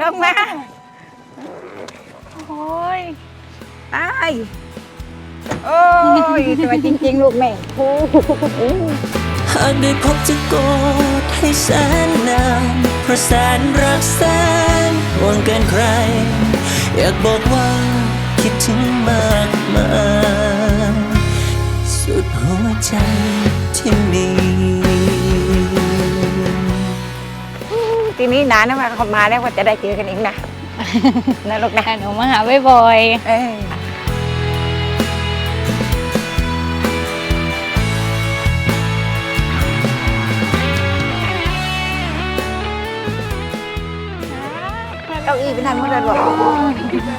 ลงมา โอ้ยตายโอ้ยตัวจริงๆ ลูกแม่โอ้โหหากได้พบจะกอดให้แสนนานเพราะแสนรักแสนห่วงเกินใคร อยากบอกว่าคิดถึงมากมายสุดหัวใจ ทีนี้นานนะว่าเขามาแล้วว่าจะได้เจอกันอีกนะนะลูกนะหนูมาหาบ่อยเอ้ยเก้าอี้ไปนั่งมันจะหลว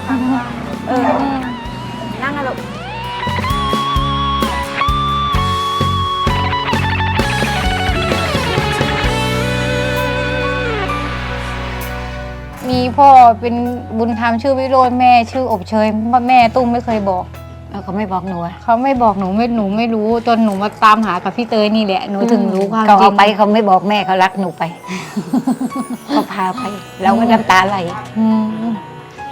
เออ พ่อเป็นบุญธรรมชื่อวิโรจน์แม่ชื่ออบเชยพ่อแม่ตุ้มไม่เคยบอกเอาเขาไม่บอกหนูอะเขาไม่บอกหนูไม่หนูไม่รู้จนหนูมาตามหากับพี่เตยนี่แหละหนูถึงรู้ความเขาจริเอางไปเขาไม่บอกแม่เขารักหนูไป เขาพาไป เราก็น้ำตาไหลอืม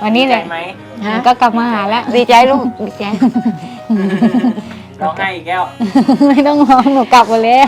วันนี้แหละใจไหมหนูก็กลับมาหาแล้ว ดีใจลูกดีใจ ร้องไห้อีกแก้ว ไม่ต้องร้องหนูกลับมาแล้ว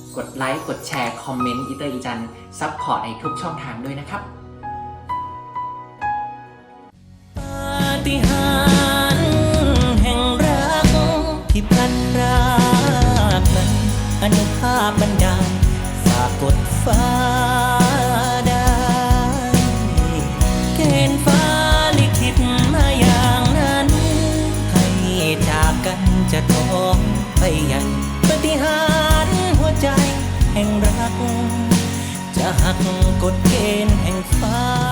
กดไลค์กดแชร์ คอมเมนต์อีเตอร์อีจันซัพพอร์ตในทุกช่องทางด้วยนะครับฏิหารแห่งรักที่พลันรากนั้นอนุภาพบันดาลฝากกดฟ้าได้เกณฑ์ฟ้าลิขิตมาอย่างนั้น ให้จากกันจะท้องไปใหญ่ปฏิหาร แห่งรัก จะหักกฎเกณฑ์แห่งฟ้า